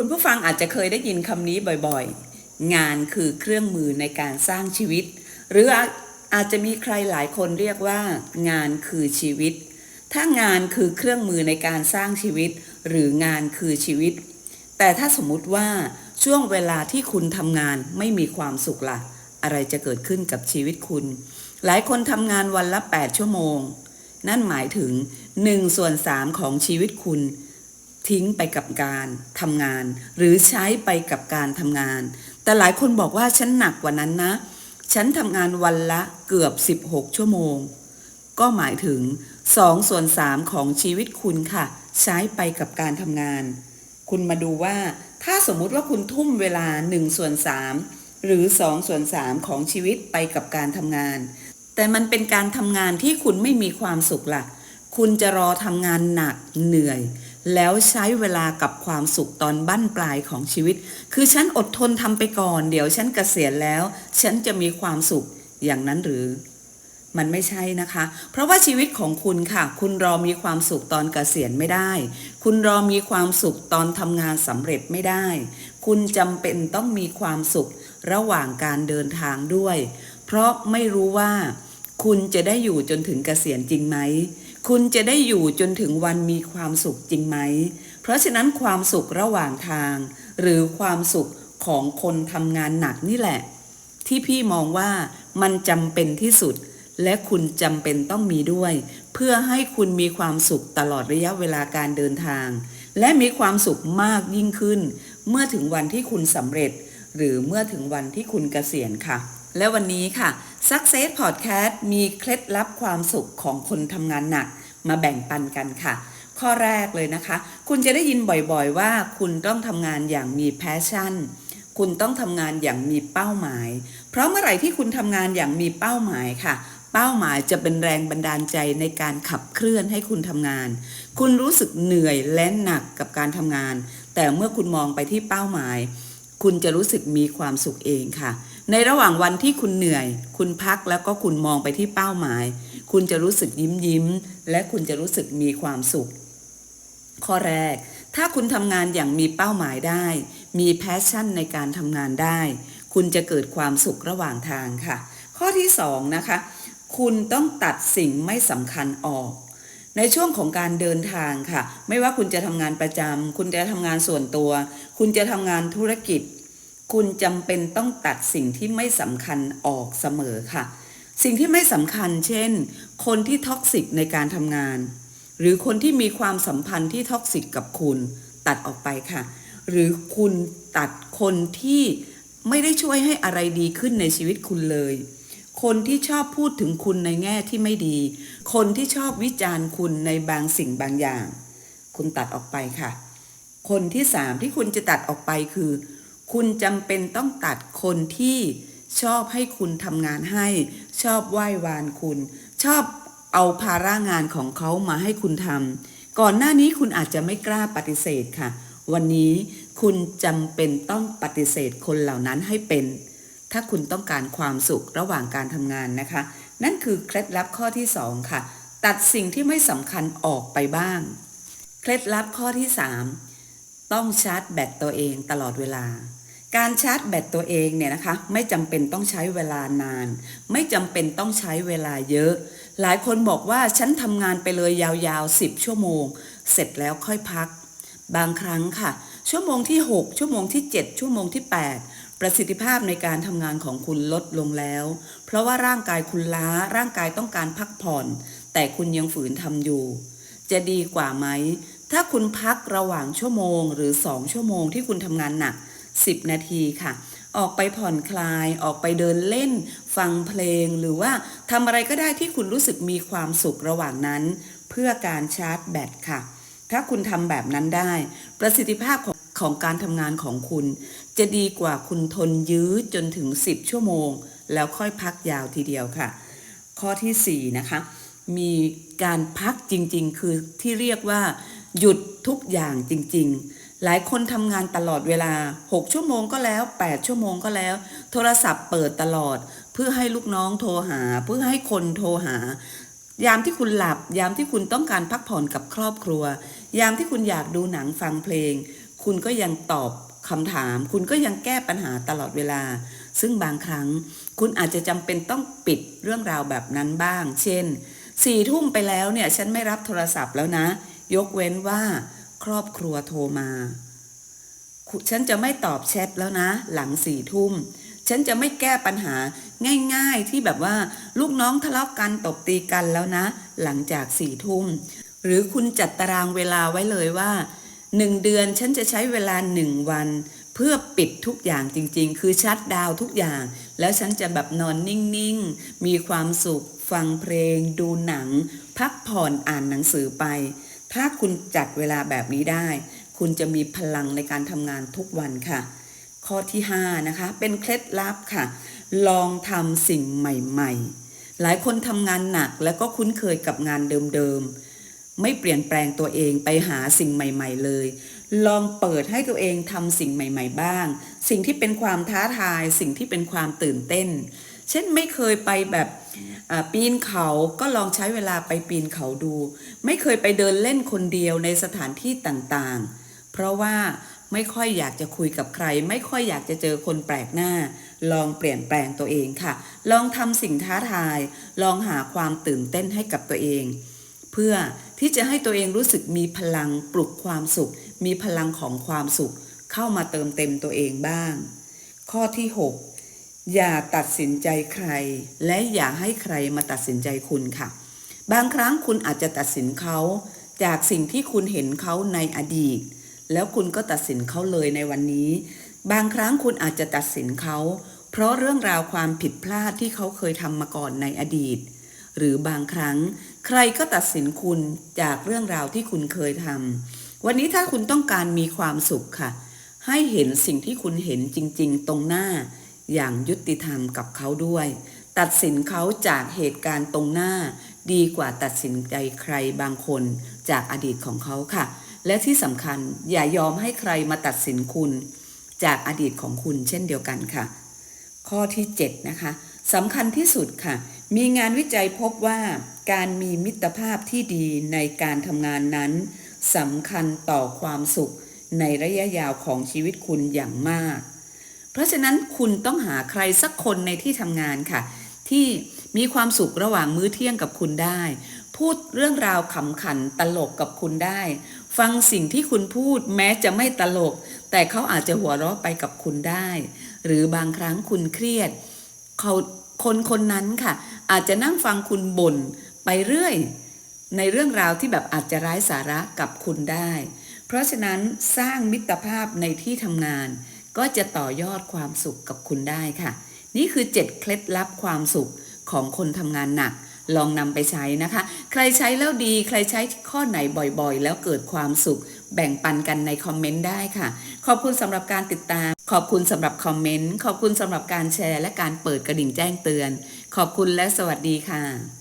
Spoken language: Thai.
คุณผู้ฟังอาจจะเคยได้ยินคำนี้บ่อยๆ งานคือเครื่องมือในการสร้างชีวิต หรืออาอาจจะมีใครหลายคนเรียกว่า งานคือชีวิต ถ้างานคือเครื่องมือในการสร้างชีวิต หรืองานคือชีวิต แต่ถ้าสมมุติว่าช่วงเวลาที่คุณทำงานไม่มีความสุขละ่ะ อะไรจะเกิดขึ้นกับชีวิตคุณ หลายคนทำงานวันละ 8 ชั่วโมง นั่นหมายถึง1ส่วน3ของชีวิตคุณ ทิ้งไปกับการทำงาน หรือใช้ไปกับการทำงาน แต่หลายคนบอกว่าฉันหนักกว่านั้นนะ ฉันทำงานวันละเกือบ 16 ชั่วโมง ก็หมายถึง2ส่วน3ของชีวิตคุณค่ะ ใช้ไปกับการทำงาน คุณมาดูว่า ถ้าสมมุติว่าคุณทุ่มเวลา1ส่วน3หรือ2ส่วน3ของชีวิตไปกับการทำงาน แต่มันเป็นการทำงานที่คุณไม่มีความสุขล่ะ คุณจะรอทำงานหนักเหนื่อย แล้วใช้เวลากับความสุขตอนบั้นปลายของชีวิต คือฉันอดทนทำไปก่อน เดี๋ยวฉันเกษียณแล้ว ฉันจะมีความสุขอย่างนั้นหรือ มันไม่ใช่นะคะ เพราะว่าชีวิตของคุณค่ะ คุณรอมีความสุขตอนเกษียณไม่ได้ คุณรอมีความสุขตอนทำงานสำเร็จไม่ได้ คุณจำเป็นต้องมีความสุขระหว่างการเดินทางด้วย เพราะไม่รู้ว่า คุณจะได้อยู่จนถึงเกษียณจริงไหม คุณจะได้อยู่จนถึงวันมีความสุขจริงไหม เพราะฉะนั้นความสุขระหว่างทาง หรือความสุขของคนทำงานหนักนี่แหละ ที่พี่มองว่ามันจำเป็นที่สุด และคุณจำเป็นต้องมีด้วย เพื่อให้คุณมีความสุขตลอดระยะเวลาการเดินทาง และมีความสุขมากยิ่งขึ้น เมื่อถึงวันที่คุณสำเร็จ หรือเมื่อถึงวันที่คุณเกษียณค่ะ และวันนี้ค่ะ Success Podcast มีเคล็ดลับความสุขของคนทำงานหนัก มาแบ่งปันกันค่ะ ข้อแรกเลยนะคะ คุณจะได้ยินบ่อยๆว่าคุณต้องทำงานอย่างมีแพชชั่น คุณต้องทำงานอย่างมีเป้าหมาย เพราะเมื่อไหร่ที่คุณทำงานอย่างมีเป้าหมายค่ะเป้าหมายจะเป็นแรงบันดาลใจในการขับเคลื่อนให้คุณทำงาน คุณรู้สึกเหนื่อยและหนักกับการทำงาน แต่เมื่อคุณมองไปที่เป้าหมาย คุณจะรู้สึกมีความสุขเองค่ะ ในระหว่างวันที่คุณเหนื่อย คุณพักแล้วก็คุณมองไปที่เป้าหมาย คุณจะรู้สึกยิ้มยิ้ม และคุณจะรู้สึกมีความสุข ข้อแรก ถ้าคุณทำงานอย่างมีเป้าหมายได้ มีแพชชั่นในการทำงานได้ คุณจะเกิดความสุขระหว่างทางค่ะ ข้อที่สองนะคะ คุณต้องตัดสิ่งไม่สำคัญออกในช่วงของการเดินทางค่ะ ไม่ว่าคุณจะทำงานประจำคุณจะทำงานส่วนตัว คุณจะทำงานธุรกิจ คุณจำเป็นต้องตัดสิ่งที่ไม่สำคัญออกเสมอค่ะ สิ่งที่ไม่สำคัญเช่น คนที่ท็อกซิกในการทำงาน หรือคนที่มีความสัมพันธ์ที่ท็อกซิกกับคุณ ตัดออกไปค่ะ หรือคุณตัดคนที่ไม่ได้ช่วยให้อะไรดีขึ้นในชีวิตคุณเลย คนที่ชอบพูดถึงคุณในแง่ที่ไม่ดี คนที่ชอบวิจารณ์คุณในบางสิ่งบางอย่าง คุณตัดออกไปค่ะ คนที่สามที่คุณจะตัดออกไปคือ คุณจำเป็นต้องตัดคนที่ชอบให้คุณทำงานให้ ชอบไหว้วานคุณ ชอบเอาภาระงานของเขามาให้คุณทำก่อนหน้านี้คุณอาจจะไม่กล้าปฏิเสธค่ะ วันนี้คุณจำเป็นต้องปฏิเสธคนเหล่านั้นให้เป็น ถ้าคุณต้องการความสุขระหว่างการทำงานนะคะ นั่นคือเคล็ดลับข้อที่สองค่ะ ตัดสิ่งที่ไม่สำคัญออกไปบ้าง เคล็ดลับข้อที่สามต้องชาร์จแบตตัวเองตลอดเวลา การชาร์จแบตตัวเองเนี่ยนะคะไม่จำเป็นต้องใช้เวลานาน ไม่จำเป็นต้องใช้เวลาเยอะ หลายคนบอกว่าฉันทำงานไปเลยยาวๆ 10 ชั่วโมง เสร็จแล้วค่อยพัก บางครั้งค่ะ ชั่วโมงที่ 6 ชั่วโมงที่ 7 ชั่วโมงที่ 8 ประสิทธิภาพในการทำงานของคุณลดลงแล้ว เพราะว่าร่างกายคุณล้าร่างกายต้องการพักผ่อน แต่คุณยังฝืนทำอยู่ จะดีกว่าไหมถ้าคุณพักระหว่างชั่วโมงหรือ 2 ชั่วโมงที่คุณทำงานหนัก 10 นาทีค่ะ ออกไปผ่อนคลายออกไปเดินเล่น ฟังเพลงหรือว่าทำอะไรก็ได้ที่คุณรู้สึกมีความสุขระหว่างนั้น เพื่อการชาร์จแบตค่ะ ถ้าคุณทำแบบนั้นได้ ประสิทธิภาพของของการทำงานของคุณ จะดีกว่าคุณทนยื้อจนถึง 10 ชั่วโมง แล้วค่อยพักยาวทีเดียวค่ะ ข้อทีสี่4 นะคะ มีการพักจริงๆ คือที่เรียกว่า หยุดทุกอย่างจริง ๆ หลายคนทำงานตลอดเวลา 6 ชั่วโมงก็แล้ว 8 ชั่วโมงก็แล้ว โทรศัพท์เปิดตลอด เพื่อให้ลูกน้องโทรหา เพื่อให้คนโทรหา ยามที่คุณหลับ ยามที่คุณต้องการพักผ่อนกับครอบครัว ยามที่คุณอยากดูหนังฟังเพลง คุณก็ยังตอบคำถาม คุณก็ยังแก้ปัญหาตลอดเวลา ซึ่งบางครั้ง คุณอาจจะจำเป็นต้องปิดเรื่องราวแบบนั้นบ้าง เช่นสี่ทุ่มไปแล้วเนี่ยฉันไม่รับโทรศัพท์แล้วนะ ยกเว้นว่า ครอบครัวโทรมา ฉันจะไม่ตอบแชทแล้วนะ หลังสี่ทุ่ม ฉันจะไม่แก้ปัญหาง่ายๆที่แบบว่า ลูกน้องทะเลาะกันตบตีกันแล้วนะ หลังจากสี่ทุ่ม หรือคุณจัดตารางเวลาไว้เลยว่าหนึ่งเดือนฉันจะใช้เวลาหนึ่งวัน เพื่อปิดทุกอย่างจริง ๆ คือชัดดาวทุกอย่าง แล้วฉันจะแบบนอนนิ่งๆ มีความสุข ฟังเพลง ดูหนัง พักผ่อนอ่านหนังสือไป ถ้าคุณจัดเวลาแบบนี้ได้ คุณจะมีพลังในการทำงานทุกวันค่ะ ข้อที่ 5 นะคะ เป็นเคล็ดลับค่ะ ลองทำสิ่งใหม่ ๆ หลายคนทำงานหนักแล้วก็คุ้นเคยกับงานเดิมๆ ไม่เปลี่ยนแปลงตัวเองไปหาสิ่งใหม่ ๆ เลย ลองเปิดให้ตัวเองทำสิ่งใหม่ ๆ บ้าง สิ่งที่เป็นความท้าทาย สิ่งที่เป็นความตื่นเต้น เช่นไม่เคยไปแบบปีนเขาก็ลองใช้เวลาไปปีนเขาดู ไม่เคยไปเดินเล่นคนเดียวในสถานที่ต่างๆ เพราะว่าไม่ค่อยอยากจะคุยกับใคร ไม่ค่อยอยากจะเจอคนแปลกหน้า ลองเปลี่ยนแปลงตัวเองค่ะ ลองทำสิ่งท้าทาย ลองหาความตื่นเต้นให้กับตัวเอง เพื่อที่จะให้ตัวเองรู้สึกมีพลังปลุกความสุข มีพลังของความสุข เข้ามาเติมเต็มตัวเองบ้าง ข้อที่ 6 อย่าตัดสินใจใคร และอย่าให้ใครมาตัดสินใจคุณค่ะ บางครั้งคุณอาจจะตัดสินเขาจากสิ่งที่คุณเห็นเขาในอดีต แล้วคุณก็ตัดสินเขาเลยในวันนี้ บางครั้งคุณอาจจะตัดสินเขา เพราะเรื่องราวความผิดพลาดที่เขาเคยทำมาก่อนในอดีต หรือบางครั้ง ใครก็ตัดสินคุณจากเรื่องราวที่คุณเคยทำวันนี้ถ้าคุณต้องการมีความสุขค่ะ ให้เห็นสิ่งที่คุณเห็นจริง ๆ ตรงหน้า อย่างยุติธรรมกับเขาด้วย ตัดสินเขาจากเหตุการณ์ตรงหน้า ดีกว่าตัดสินใจใครบางคนจากอดีตของเขาค่ะ และที่สำคัญอย่ายอมให้ใครมาตัดสินคุณ จากอดีตของคุณเช่นเดียวกันค่ะ ข้อที่ 7 นะคะสำคัญที่สุดค่ะ มีงานวิจัยพบว่าการมีมิตรภาพที่ดีในการทำงานนั้นสำคัญต่อความสุขในระยะยาวของชีวิตคุณอย่างมาก ราะฉะนั้นคุณต้องหาใครสักคนในที่ทำงานค่ะ ที่มีความสุขระหว่างมื้อเที่ยงกับคุณได้ พูดเรื่องราวขำขันตลกกับคุณได้ ฟังสิ่งที่คุณพูดแม้จะไม่ตลก แต่เขาอาจจะหัวเราะไปกับคุณได้ หรือบางครั้งคุณเครียดเขาคนคนนั้นค่ะ อาจจะนั่งฟังคุณบ่นไปเรื่อย ในเรื่องราวที่แบบอาจจะร้ายสาระกับคุณได้ เพราะฉะนั้นสร้างมิตรภาพในที่ทำงาน ก็จะต่อยอดความสุขกับคุณได้ค่ะ นี่คือ 7 เคล็ดลับความสุขของคนทำงานหนัก ลองนำไปใช้นะคะ ใครใช้แล้วดี ใครใช้ข้อไหนบ่อยๆ แล้วเกิดความสุข แบ่งปันกันในคอมเมนต์ได้ค่ะ ขอบคุณสำหรับการติดตาม ขอบคุณสำหรับคอมเมนต์ ขอบคุณสำหรับการแชร์ และการเปิดกระดิ่งแจ้งเตือน ขอบคุณและสวัสดีค่ะ